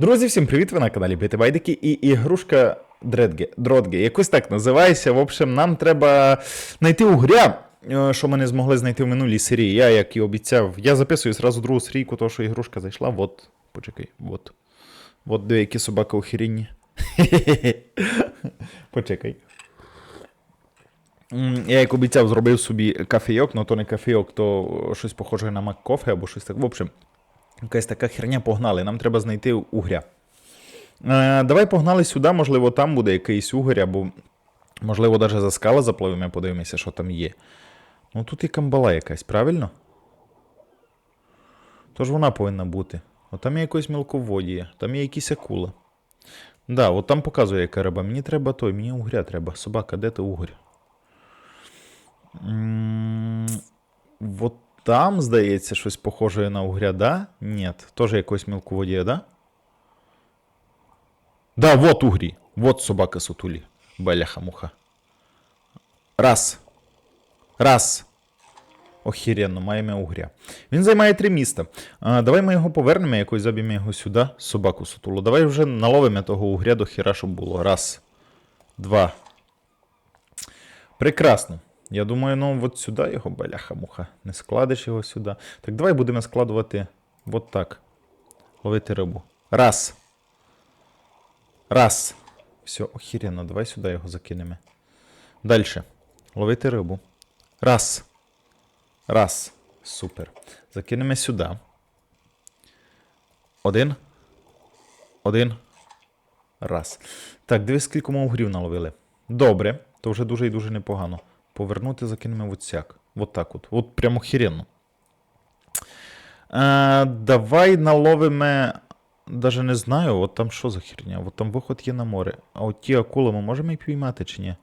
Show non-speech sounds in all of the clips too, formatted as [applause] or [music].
Друзі, всім привіт! Ви на каналі Байдики і ігрушка Дредге, Дродге. Якось так називається. В общем, нам треба знайти угря, е, що ми не змогли знайти в минулій серії. Я, як і обіцяв, я записую зразу другу серійку, того, що ігрушка зайшла. Вот, почекай, вот. Вот дві які собаки охерінні. [laughs] Почекай. Я, як обіцяв, зробив собі кафейок, ну то не кафейок, то щось похоже на Маккофе або щось таке. В общем, якась така херня погнали. Нам треба знайти угря. Е, давай погнали сюди, можливо, там буде якийсь угорь, або, можливо, навіть за скали запливемо, подивимося, що там є. Ну тут і камбала якась, правильно? Тож вона повинна бути. От там є якось мілководіє, там є якісь акула. Да, от там показує, яка риба. Мені треба той, мені угря треба. Собака, де ти угорь? Там, здається, щось похоже на угря, да? Ні, теж якось мілководіє, да? Да, вот угрі. Вот собака сутулі. Беляха-муха. Раз. Раз. Охеренно, маємо угря. Він займає три міста. А, давай ми його повернемо, якось заб'ємо його сюди, собаку сутулу. Давай вже наловимо того угря до хіра, щоб було. Раз. Два. Прекрасно. Я думаю, ну от сюди його беляха-муха. Не складеш його сюди. Так давай будемо складувати от так. Ловити рибу. Раз. Раз. Все, охеренно, давай сюди його закинемо. Дальше. Ловити рибу. Раз. Раз. Супер. Закинемо сюди. Один. Один. Раз. Так, дивись, скільки ми угрів наловили. Добре. То вже дуже і дуже непогано. Повернути закинемо от сяк. От так от. От прямо херенно. Е, давай наловимо. Даже не знаю, от там що за херня. От там виход є на море. А от ті акули ми можемо їх піймати чи ні?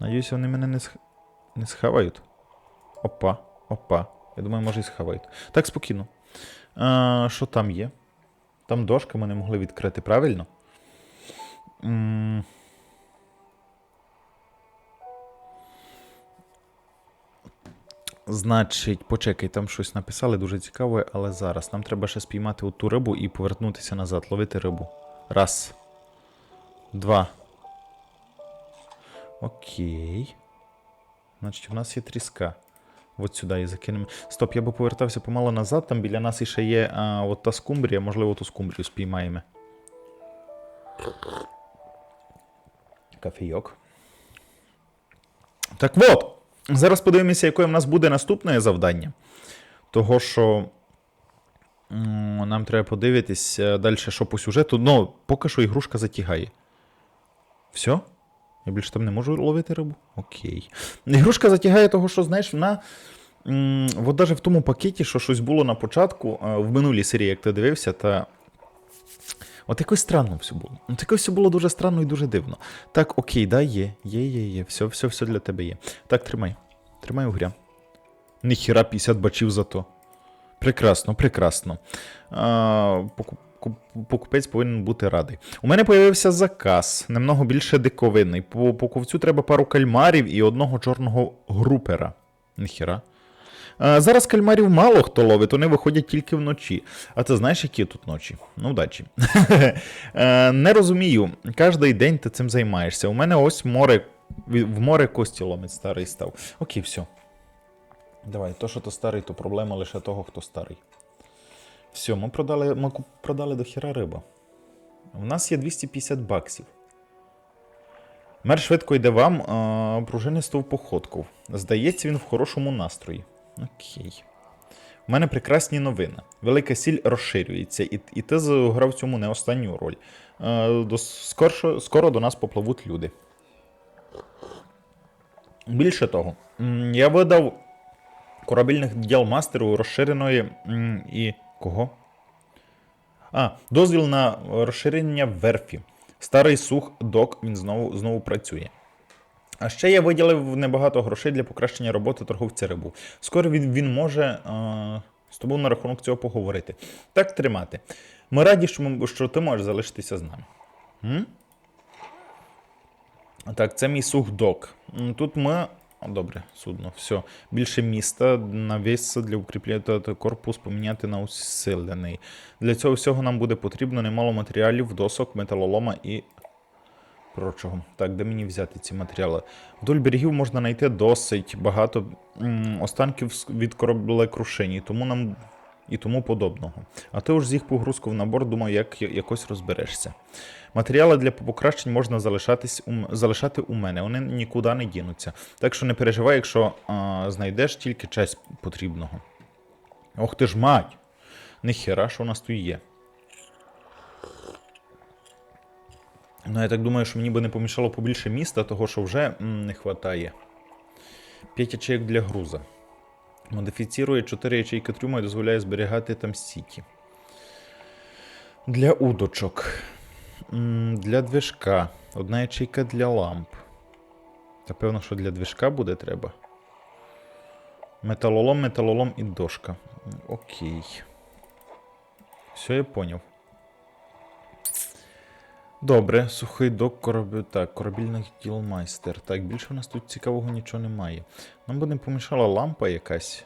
Надіюсь, вони мене не, сх... не схавають. Опа, опа. Я думаю, може і схавають. Так, спокійно. А, що там є? Там дошка ми не могли відкрити, правильно? М, Значить, почекай, там щось написали дуже цікаве, але зараз. Нам треба ще спіймати ту рибу і повернутися назад, ловити рибу. Раз. Два. Окей. Значить, у нас є тріска. От сюди і закинемо. Стоп, я би повертався помало назад, там біля нас іще є а, от та скумбрія, можливо, ту скумбрію спіймаємо. Кафійок. Так от. Зараз подивимося, яке в нас буде наступне завдання. Того, що нам треба подивитися далі, що по сюжету. Ну, поки що ігрушка затягає. Все? Я більше там не можу ловити рибу? Окей. Ігрушка затягає того, що, знаєш, вона. От навіть в тому пакеті, що щось було на початку, е, в минулій серії, як ти дивився, та. От якось странно все було. От якось все було дуже странно і дуже дивно. Так, окей, да, є, є, є, є. Все, все, все для тебе є. Так, тримай. Тримай угря. Ніхіра 50 бачів за то. Прекрасно, прекрасно. А, поку- покупець повинен бути радий. У мене появився заказ, немного більше диковинний. По покупцю треба пару кальмарів і одного чорного групера. Ніхіра. Зараз кальмарів мало хто ловить, вони виходять тільки вночі. А ти знаєш, які тут ночі? Ну, удачі. [laughs] Е, Не розумію. Кожний день ти цим займаєшся. У мене ось море. В море кості ломить старий став. Окей, все. Давай, то, що то старий, то проблема лише того, хто старий. Все, ми продали, ми продали до хіра риба. У нас є 250 баксів. Мер швидко йде вам, а, пружинисту походку. Здається, він в хорошому настрої. Окей. У мене прекрасні новини. Велика сіль розширюється, і, і ти зіграв цьому не останню роль. Е, до, скоро, скоро до нас попливуть люди. Більше того, я видав корабельних діл мастеру розширеної і. Кого? А, дозвіл на розширення верфі. Старий сух док він знову, знову працює. А ще я виділив небагато грошей для покращення роботи торговця рибу. Скоро він, він може е, з тобою на рахунок цього поговорити. Так тримати. Ми раді, що, ми, що ти можеш залишитися з нами. М? Так, це мій сух док. М, Тут ми добре, судно. Все. Більше міста, навіс для укріплення корпус поміняти на усилений. Для цього всього нам буде потрібно немало матеріалів, досок, металолома і прочого. Так, де мені взяти ці матеріали? Вдоль берегів можна знайти досить багато останків від кораблекрушень, і тому нам і тому подобного. А ти уж з їх погрузку в набор, думаю, як якось розберешся. Матеріали для покращень можна залишатись у, залишати у мене, вони нікуди не дінуться. Так що не переживай, якщо а, знайдеш тільки часть потрібного. Ох ти ж мать! Ніхера, що у нас тут є. Ну, я так думаю, що мені би не помішало побільше міста, того що вже не вистачає. 5 ячеїк для груза. Модифіцірує 4 ячейки трюма і дозволяє зберігати там стійки. Для удочок. Для движка. Одна ячейка для ламп. Та певно, що для движка буде треба. Металолом, металолом і дошка. Окей. Все, я поняв. Добре, сухий док корабель. Так, корабельний ділмайстер. Так, більше в нас тут цікавого нічого немає. Нам би не помішала лампа якась.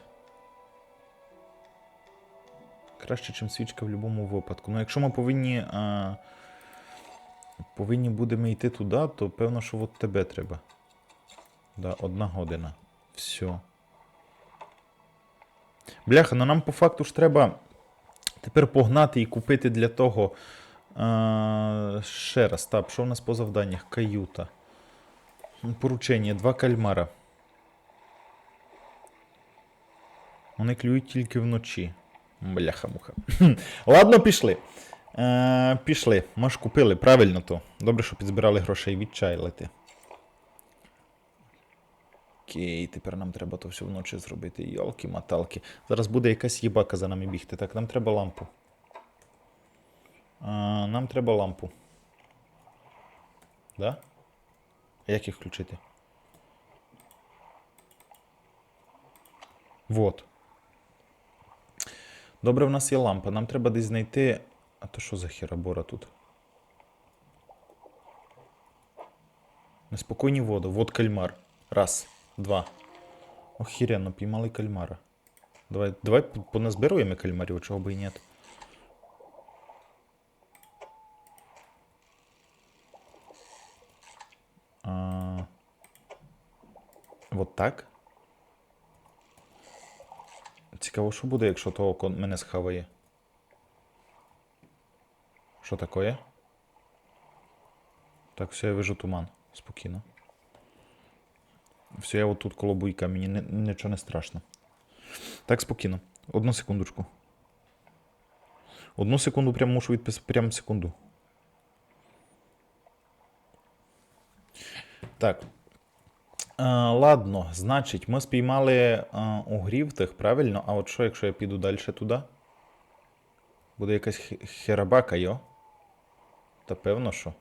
Краще, ніж свічка в будь-якому випадку. Ну, якщо ми повинні. А, повинні будемо йти туди, то певно, що от тебе треба. Да, одна година. Все. Бляха, ну нам по факту ж треба тепер погнати і купити для того. Ще раз, так, що в нас по завданнях? Каюта. Поручення, два кальмара. Вони клюють тільки вночі. Бляха-муха. [laughs] Ладно, пішли. Е, пішли. Ж купили, правильно то. Добре, що підзбирали грошей відчайлити. Окей, тепер нам треба то все вночі зробити. Йолки-маталки. Зараз буде якась їбака за нами бігти. Так, нам треба лампу. Нам треба лампу. Да? Як їх включити? Вот. Добре, в нас є лампа. Нам треба десь знайти. А то що за херабора тут? Неспокійні воду. Вот кальмар. Раз, два. Охеренно, піймали кальмара. Давай, давай поназбируємо кальмарів, чого би і нет. А... Вот так? Цікаво, що буде, якщо того кон мене схаває. Що таке? Так, все, я вижу туман. Спокійно. Все, я от тут коло буйка, мені не, нічого не страшно. Так, спокійно. Одну секундочку. Одну секунду прям мушу відписати. Прям секунду. Так. А, ладно, значить, ми спіймали а, угрів тих, правильно? А от що, якщо я піду далі туди? Буде якась херабака, йо? Та певно, що.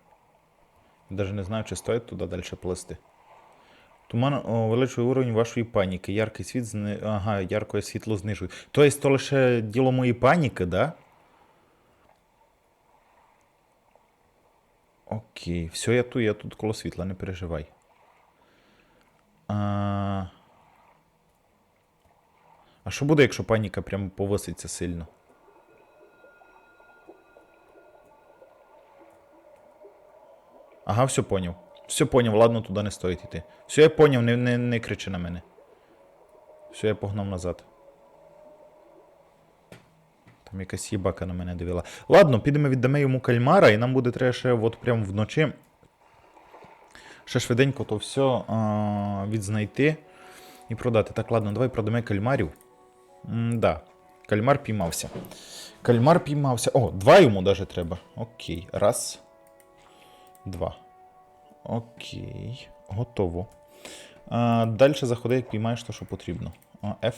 Навіть не знаю, чи стоїть туди далі плисти. Туман увеличує уровень вашої паніки. Яркий світ зни... Ага, ярке світло знижує. Тобто, то лише діло моєї паніки, да? Окей, все, я тут, я тут коло світла, не переживай. А, що буде, якщо паніка прямо повиситься сильно? Ага, все поняв. Все поняв, ладно, туди не стоїть йти. Все, я поняв, не, не, не кричи на мене. Все, я погнав назад. Там якась їбака на мене дивила. Ладно, підемо віддамо йому кальмара, і нам буде треба ще от прямо вночі. Ще швиденько то все а, відзнайти і продати. Так, ладно, давай продамо кальмарів. М, да, кальмар піймався. Кальмар піймався. О, два йому даже треба. Окей. Раз. Два. Окей. Готово. А, далі заходи, як піймаєш те, що потрібно. F.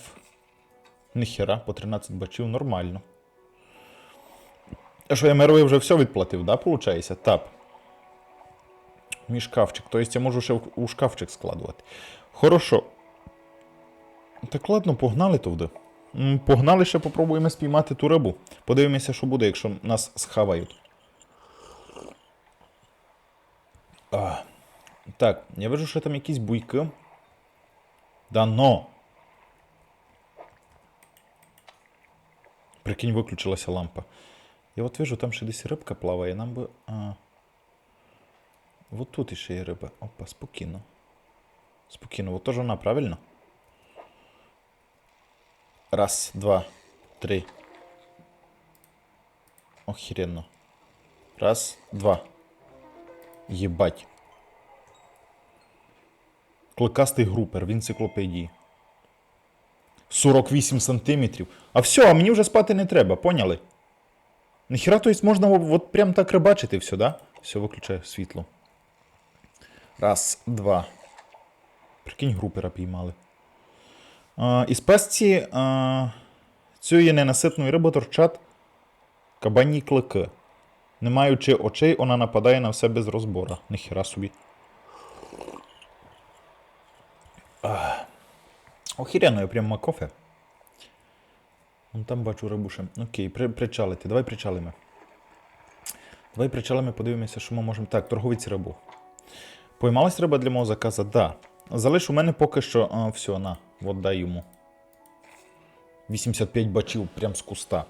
Ніхера, по 13 бачів, нормально. А що, я мерові вже все відплатив, да, получається? Тап. Мій шкафчик. Тобто я можу ще у шкафчик складувати. Хорошо. Так ладно, погнали туди. Погнали ще попробуємо спіймати ту рибу. Подивимося, що буде, якщо нас схавають. А. Так, я вижу, що там якісь буйки. Да но. Прикинь, виключилася лампа. Я от вижу, там ще десь рибка плаває, нам би. А... Вот тут іще є риба. Опа, спокійно. Спокійно, вот теж вона, правильно? Раз, два, три. Охеренно. Раз, два. Єбать. Кликастий групер в енциклопедії. 48 сантиметрів. А все, а мені вже спати не треба, поняли? Ніхіра, то есть можна от прям так рибачити все, да? Все, виключаю світло. Раз, два. Прикинь, групера піймали. А, із пастці а, цієї ненаситної риби торчать кабані клики. Не маючи очей, вона нападає на все без розбора. Ніхіра собі. Ах. Охеренно, я прям макофе. Вон там бачу рибу. Окей, при, причалити. Давай причалимо. Давай причалимо, подивимося, що ми можемо. Так, торговець рибу. Поймалась риба для мого заказа? Да. Залиш у мене поки що. А, все, на, от дай йому. 85 бачів прям з куста.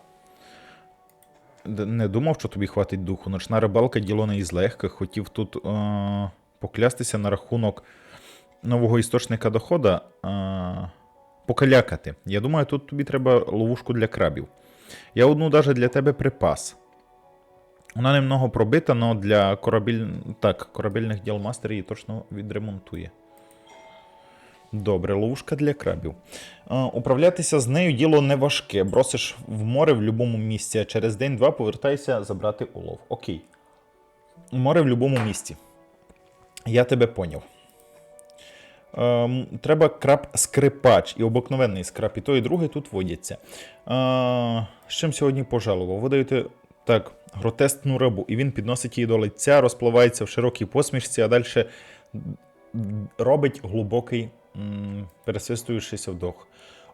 Не думав, що тобі хватить духу. Ночна рибалка діло не із легких. Хотів тут е- поклястися на рахунок нового істочника дохода. Е- покалякати. Я думаю, тут тобі треба ловушку для крабів. Я одну даже для тебе припас. Вона немного пробита, але для корабель... так, корабельних діл мастер її точно відремонтує. Добре, ловушка для крабів. Е, управлятися з нею діло не важке. Бросиш в море в будь-якому місці, а через день-два повертайся забрати улов. Окей. Море в будь-якому місці. Я тебе поняв. Ем, треба краб-скрипач і обикновений скраб, і той, і другий тут водяться. Е, з чим сьогодні пожалував? Ви даєте так, гротескну рибу, і він підносить її до лиця, розпливається в широкій посмішці, а далі робить глибокий, пересвистуючийся вдох.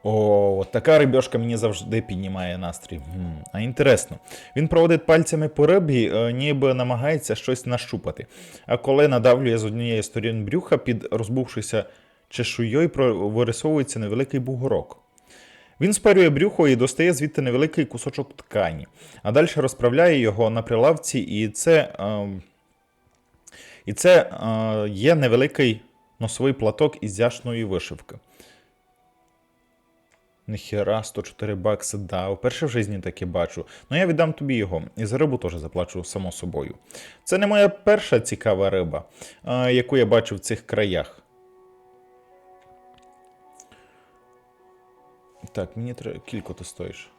О, така рибьошка мені завжди піднімає настрій. М, А інтересно. Він проводить пальцями по рибі, е, ніби намагається щось нащупати. А коли надавлює з однієї сторін брюха, під розбувшися чешуєю вирисовується невеликий бугорок. Він спарює брюхо і достає звідти невеликий кусочок ткані, а далі розправляє його на прилавці, і це, е, і це е, є невеликий носовий платок із яшної вишивки. Ніхера, 104 бакси, да, вперше в житті таке бачу. Ну я віддам тобі його. І за рибу теж заплачу само собою. Це не моя перша цікава риба, яку я бачу в цих краях. Так, мені треба. Кілько ти стоїш?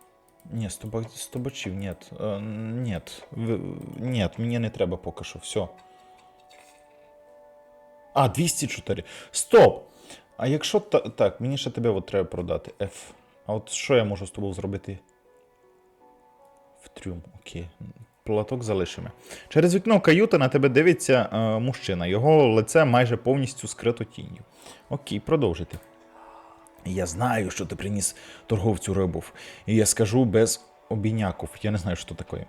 Ні, 100, бак... 100 бачів, ні. Ні. Ні, мені не треба поки що, все. А, 204. Стоп! А якщо та... так, мені ще тебе от треба продати. F. А от що я можу з тобою зробити? В трюм, окей. Платок залишимо. Через вікно каюти на тебе дивиться е, мужчина. Його лице майже повністю скрито тінню. Окей, продовжити. Я знаю, що ти приніс торговцю рибов. І я скажу без обійняків. Я не знаю, що таке.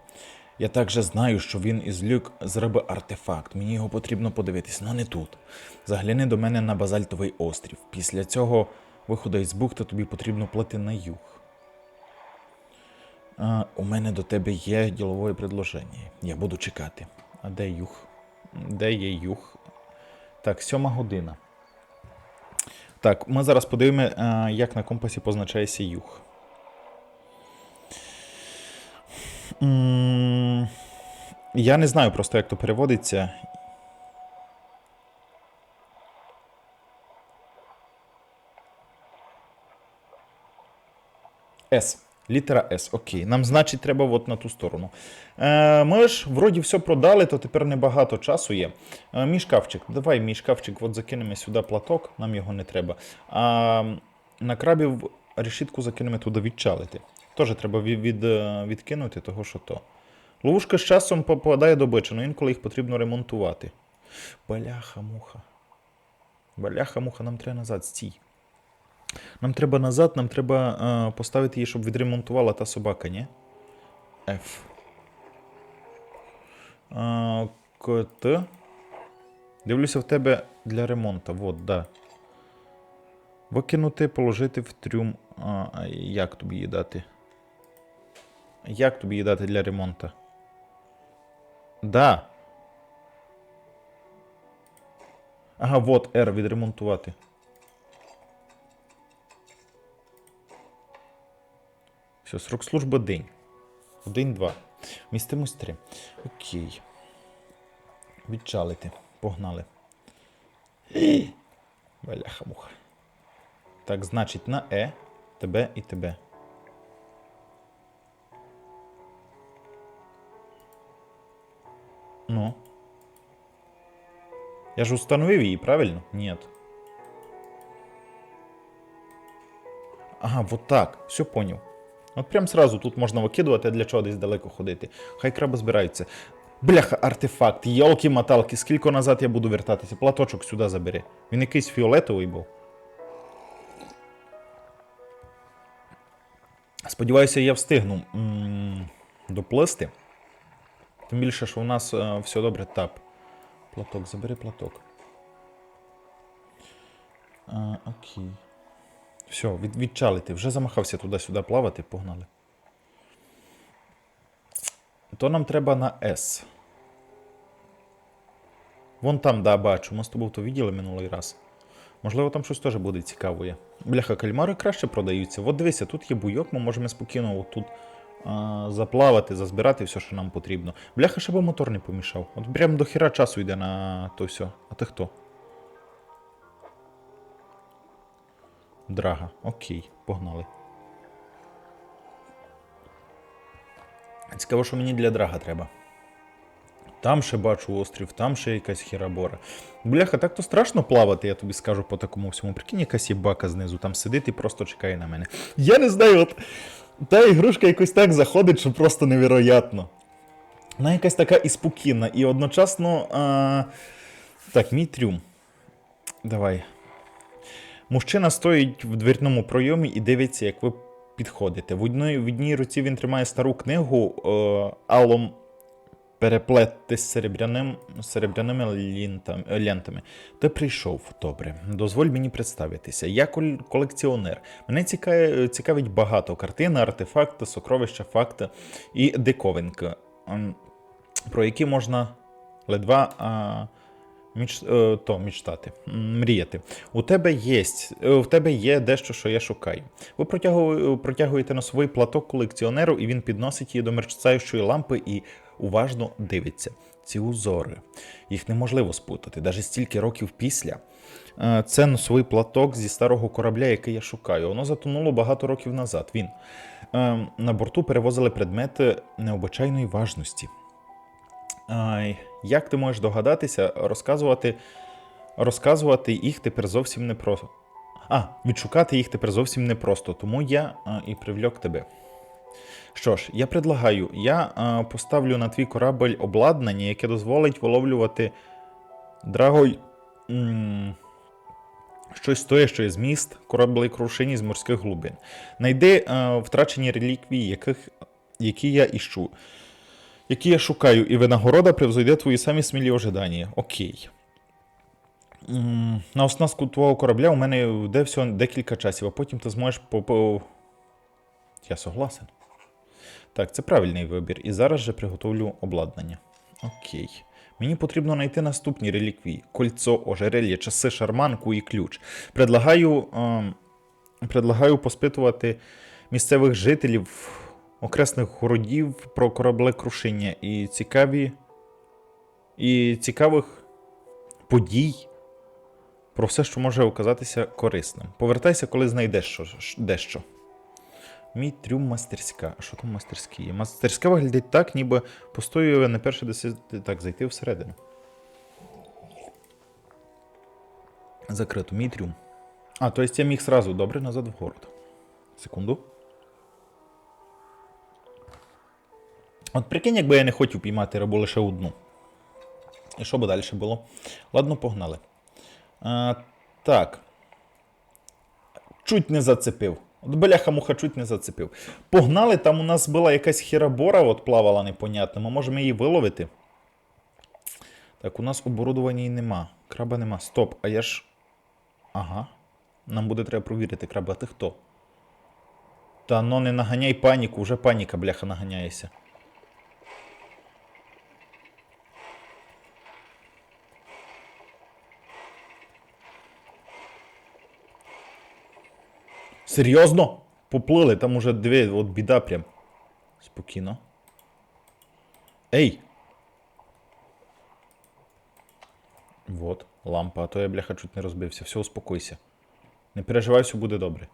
Я також знаю, що він із люк з риби артефакт. Мені його потрібно подивитись, але не тут. Загляни до мене на базальтовий острів. Після цього виходу із бухти тобі потрібно плити на юг. А, у мене до тебе є ділове предложення. Я буду чекати. А де юг? Де є юг? Так, сьома година. Так, ми зараз подивимо, е, як на компасі позначається юг. Я не знаю просто, як то переводиться. С. Літера С. Окей. Нам, значить, треба от на ту сторону. Е, ми ж вроді все продали, то тепер небагато часу є. Е, мій шкафчик. Давай мій шкафчик от закинемо сюди платок, нам його не треба. А на крабів решітку закинемо туди відчалити. Теж треба від, від, е, відкинути, того що то. Ловушка з часом попадає до бичину, інколи їх потрібно ремонтувати. Баляха-муха. Баляха-муха, нам треба назад, стій. Нам треба назад, нам треба е, поставити її, щоб відремонтувала та собака, ні? F. Е, КТ. Дивлюся в тебе для ремонту. Вот, да. Викинути, положити в трюм. А, а як тобі її дати? Як тобі дати для ремонту? Да. Ага, вот R відремонтувати. Все, срок служби день. Один-два. Містимось три. Окей. Відчалити. Погнали. Бляха-муха. Так, значить, на Е, тебе і тебе. Ну. Я ж установив її, правильно? Нет. Ага, вот так. Все понял. От прям сразу тут можна викидувати, а для чого десь далеко ходити. Хай краби збираються. Бляха, артефакт, йолки-маталки, скільки назад я буду вертатися. Платочок сюди забери. Він якийсь фіолетовий був. Сподіваюся, я встигну м, доплисти. Тим більше, що у нас е, все добре. Тап. Платок, забери платок. А, окей. Все, від, відчалити. Вже замахався туди-сюди плавати, погнали. То нам треба на S. Вон там, да, бачу. Ми з тобою то виділи минулий раз. Можливо, там щось теж буде цікаве. Бляха, кальмари краще продаються. От дивися, тут є буйок, ми можемо спокійно тут а, заплавати, зазбирати все, що нам потрібно. Бляха, ще би мотор не помішав. От прям до хіра часу йде на то все. А ти хто? Драга. Окей, погнали. Цікаво, що мені для драга треба. Там ще бачу острів, там ще якась хірабора. Бляха, так то страшно плавати, я тобі скажу по такому всьому. Прикинь, якась єбака знизу там сидить і просто чекає на мене. Я не знаю, от та ігрушка якось так заходить, що просто невероятно. Вона якась така і спокійна, і одночасно. А... Так, мій трюм. Давай. Мужчина стоїть в двірному пройомі і дивиться, як ви підходите. В одній, в одній руці він тримає стару книгу е, алом переплетти з серебряним, серебряними лінтам, е, лентами. Ти прийшов, добре. Дозволь мені представитися. Я колекціонер. Мене цікавить, багато картин, артефакти, сокровища, факти і диковинки, ем, про які можна ледва. А, Міч, е, то мічтати, мріяти. У тебе є, в тебе є дещо, що я шукаю. Ви протягу- протягуєте носовий платок колекціонеру, і він підносить її до мерцаючої лампи і уважно дивиться. Ці узори. Їх неможливо спутати, навіть стільки років після. Е, Це носовий платок зі старого корабля, який я шукаю. Воно затонуло багато років назад. Він е, на борту перевозили предмети необичайної важності. Як ти можеш догадатися, розказувати, розказувати їх тепер зовсім не просто. А, відшукати їх тепер зовсім непросто, тому я і привлек тебе. Що ж, я предлагаю, я а, поставлю на твій корабель обладнання, яке дозволить виловлювати драгой м, щось стояще з міст, кораблекрушині з морських глибин. Найди а, втрачені реліквії, яких, які я іщу які я шукаю, і винагорода превзойде твої самі смілі ожидання. Окей. На оснастку твого корабля у мене йде всього декілька часів, а потім ти зможеш по... Я согласен. Так, це правильний вибір. І зараз же приготовлю обладнання. Окей. Мені потрібно знайти наступні реліквії: кольцо, ожерелье, часи, шарманку і ключ. Предлагаю, ем, предлагаю поспитувати місцевих жителів окресних городів про кораблекрушення і цікаві. І цікавих подій про все, що може оказатися корисним. Повертайся, коли знайдеш дещо. Мій трюм мастерська. А що там мастерські? Мастерська виглядить так, ніби постоює не перше десяти. Так, зайти всередину. Закрито. Мій трюм. А, то есть я міг сразу добре назад в город. Секунду. От прикинь, якби я не хотів піймати рибу лише одну. І що би далі було? Ладно, погнали. А, так. Чуть не зацепив. От бляха муха чуть не зацепив. Погнали, там у нас була якась хірабора, от плавала непонятно. Ми можемо її виловити. Так, у нас оборудування і нема. Краба нема. Стоп, а я ж. Ага. Нам буде треба провірити краба. Ти хто? Та ну не наганяй паніку, вже паніка, бляха, наганяється. Серйозно? Поплили, там уже диви, от біда прям. Спокійно. Ей! Вот, лампа, а то я, бляха, чуть не розбився. Все, успокойся. Не переживай, все буде добре.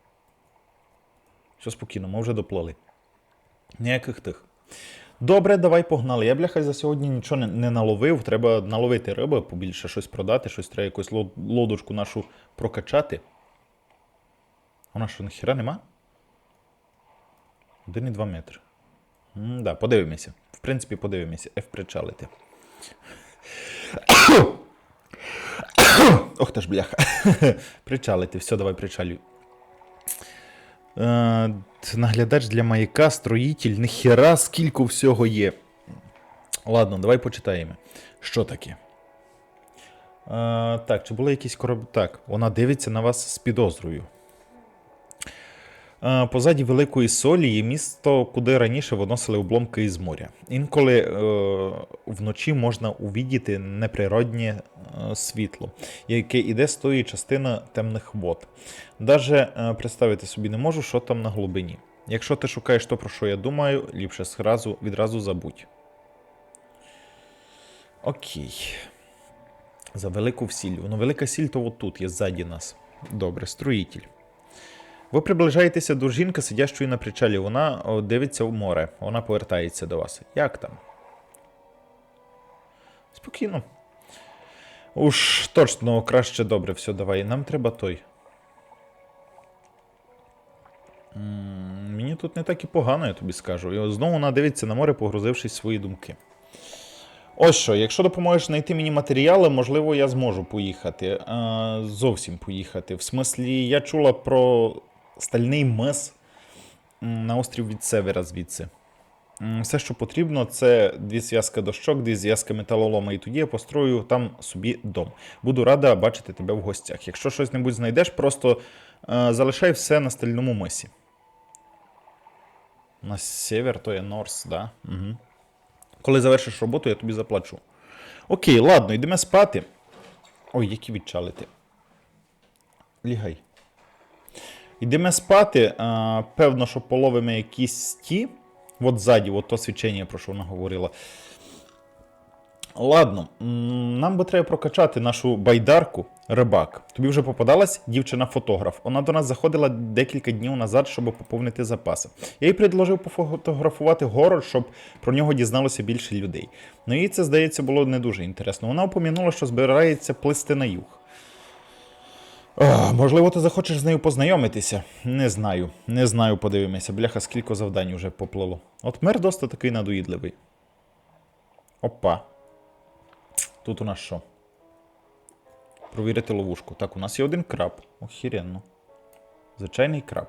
Все спокійно, ми вже доплили. Ніяких тих. Добре, давай погнали. Я, бляха, за сьогодні нічого не, не наловив. Треба наловити риби, побільше щось продати, щось треба якусь лодочку нашу прокачати. Вона що, ніхіра нема? 1,2 метри. М, да, подивимося. В принципі, подивимося. F причалити. Ох ти ж бляха. Причалити, все, давай причалюй. Е, наглядач для маяка, строїтель, ніхера скільки всього є. Ладно, давай почитаємо. Що таке? Е, так, чи були якісь кораблі? Так, вона дивиться на вас з підозрою. Позаді Великої Солі є місто, куди раніше виносили обломки із моря. Інколи е, вночі можна увідіти неприроднє е, світло, яке йде з тої частини темних вод. Даже е, представити собі не можу, що там на глибині. Якщо ти шукаєш то, про що я думаю, ліпше зразу, відразу забудь. Окей. За велику сіль. Ну, велика сіль то от тут є ззаді нас. Добре, строїтель. Ви приближаєтеся до жінки, сидящої на причалі. Вона дивиться в море. Вона повертається до вас. Як там? Спокійно. Уж точно краще добре, все, давай. Нам треба той. Мені тут не так і погано, я тобі скажу. І знову вона дивиться на море, погрузившись в свої думки. Ось що, якщо допоможеш знайти мені матеріали, можливо, я зможу поїхати. Е, зовсім поїхати. В смислі, я чула про стальний мис на острів від севера звідси. Все, що потрібно, це дві зв'язки дощок, дві зв'язки металолома, і тоді я построю там собі дом. Буду рада бачити тебе в гостях. Якщо щось небудь знайдеш, просто е, залишай все на стальному мисі. На север то є Норс, да? Угу. Коли завершиш роботу, я тобі заплачу. Окей, ладно, йдемо спати. Ой, які відчалити. Лігай. Йдемо спати. Певно, що половимо якісь ті. От ззаді, от то свічення, про що вона говорила. Ладно, нам би треба прокачати нашу байдарку рибак. Тобі вже попадалась дівчина-фотограф. Вона до нас заходила декілька днів назад, щоб поповнити запаси. Я їй предложив пофотографувати город, щоб про нього дізналося більше людей. Ну їй це, здається, було не дуже інтересно. Вона упомянула, що збирається плисти на юг. Можливо, ти захочеш з нею познайомитися? Не знаю. Не знаю, подивимося. Бляха, скільки завдань уже поплило. От мер досить такий надоїдливий. Опа. Тут у нас що? Провірити ловушку. Так, у нас є один краб. Охеренно. Звичайний краб.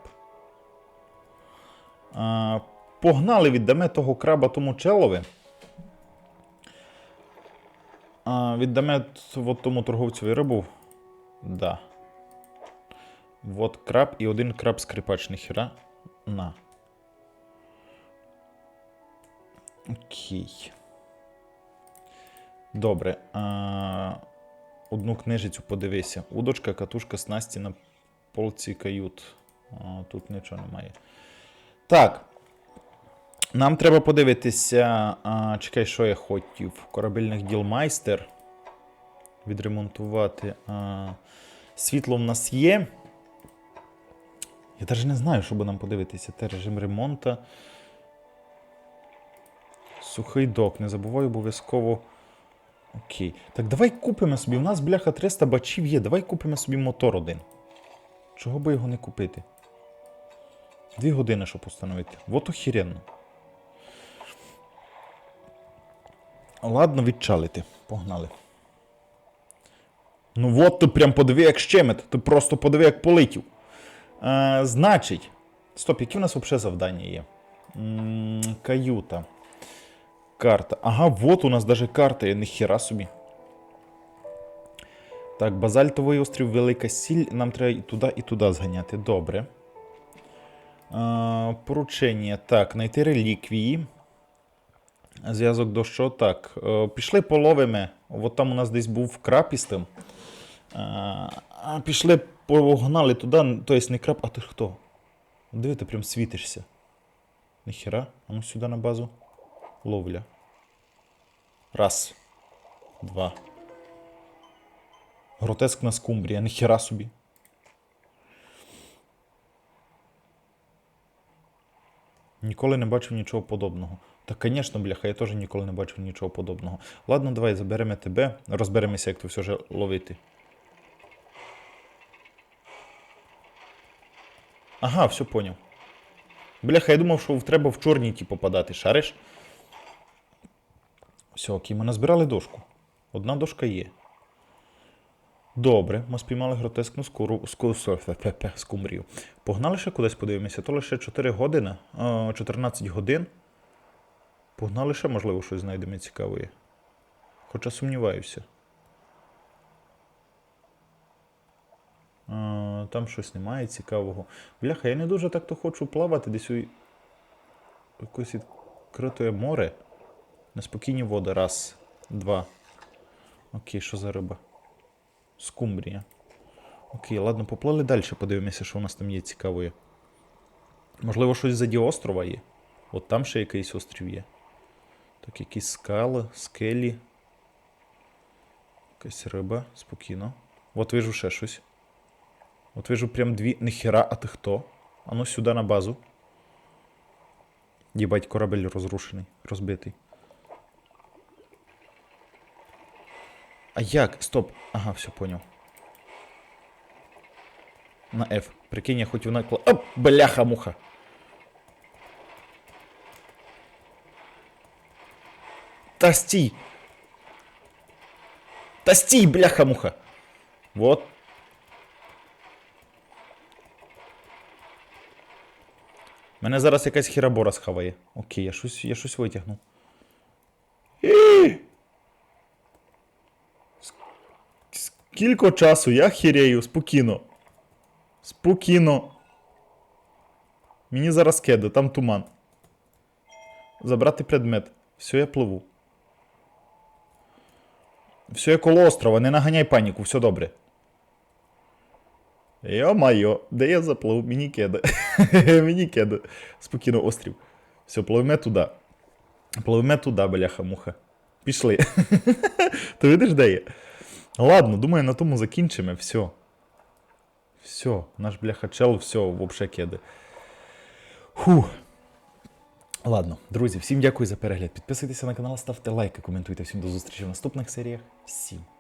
А, погнали, віддаме того краба тому челові. А, віддаме тому торговцеві рибу. Да. Вот краб і один краб скрипач, ніхера. На. Окей. Добре. А, одну книжицю подивися. Удочка, катушка, снасті на полці кают. А, тут нічого немає. Так. Нам треба подивитися. А, чекай, що я хотів. Корабельних діл майстер. Відремонтувати. А, світло в нас є. Я навіть не знаю, що би нам подивитися. Це режим ремонту. Сухий док. Не забувай обов'язково. Окей. Так давай купимо собі. У нас, бляха, 300 бачів є. Давай купимо собі мотор один. Чого би його не купити? Дві години, щоб установити. Вот охеренно. Ладно, відчалити. Погнали. Ну от ти прям подиви, як щемет. Ти просто подиви, як полетів. Е, значить. Стоп, які в нас взагалі завдання є? Каюта. Карта. Ага, вот у нас даже карта є, ніхера собі. Так, базальтовий острів, Велика Сіль. Нам треба і туди, і туди зганяти. Добре. Е, поручення. Так, знайти реліквії. Зв'язок до що? Так. Е, пішли половими. От там у нас десь був краб із тим. Е, а пішли, погнали туди. Тобто не краб, а ти хто? Диви, ти прям світишся. Ніхера. А ну сюди на базу. Ловля. Раз. Два. Гротескна скумбрія, ніхера собі. Ніколи не бачив нічого подобного. Та, звісно, бляха, я теж ніколи не бачив нічого подобного. Ладно, давай заберемо тебе, розберемося, як то все ж ловити. Ага, все поняв. Бляха, я думав, що треба в чорній ті попадати, шариш? Все, окей, ми назбирали дошку. Одна дошка є. Добре, ми спіймали гротескну скуру, ску, су- фе- фе- фе, скумбрію. Погнали ще кудись подивимося, то лише 4 години, 14 годин. Погнали ще, можливо, щось знайдемо цікаве. Хоча сумніваюся. Там щось немає цікавого. Бляха, я не дуже так-то хочу плавати десь у якось відкрите море. Неспокійні води. Раз, два. Окей, що за риба? Скумбрія. Окей, ладно, поплили далі, подивимося, що у нас там є цікаве. Можливо, щось заді острова є. От там ще якийсь острів є. Так, якісь скали, скелі. Якась риба, спокійно. От вижу ще щось. От вижу прям дві. Ніхера, а ти хто? А ну сюди на базу. Єбать, корабель розрушений, розбитий. А як? Стоп. Ага, все понял. На F. Прикинь, я хотів на кла... Оп, бляха-муха. Та стій. Та стій, бляха-муха. Вот. Мене зараз якась хірабора схаває. Окей, я щось, я щось витягнув. Скільки часу? Я хірею, спокійно. Спокійно. Мені зараз кеди, там туман. Забрати предмет. Все, я пливу. Все, я коло острова, не наганяй паніку, все добре. Йо-майо, де я заплив? Мені кеди. [laughs] Мені кеди. Спокійно, острів. Все, пливемо туди. Пливемо туди, бляха-муха. Пішли. [laughs] Ти видиш, де я? Ладно, думаю, на тому закінчимо. Все. Все, наш бляха чел, все, вообще кеди. Фух. Ладно, друзі, всім дякую за перегляд. Підписуйтеся на канал, ставте лайки, коментуйте. Всім до зустрічі в наступних серіях. Всім.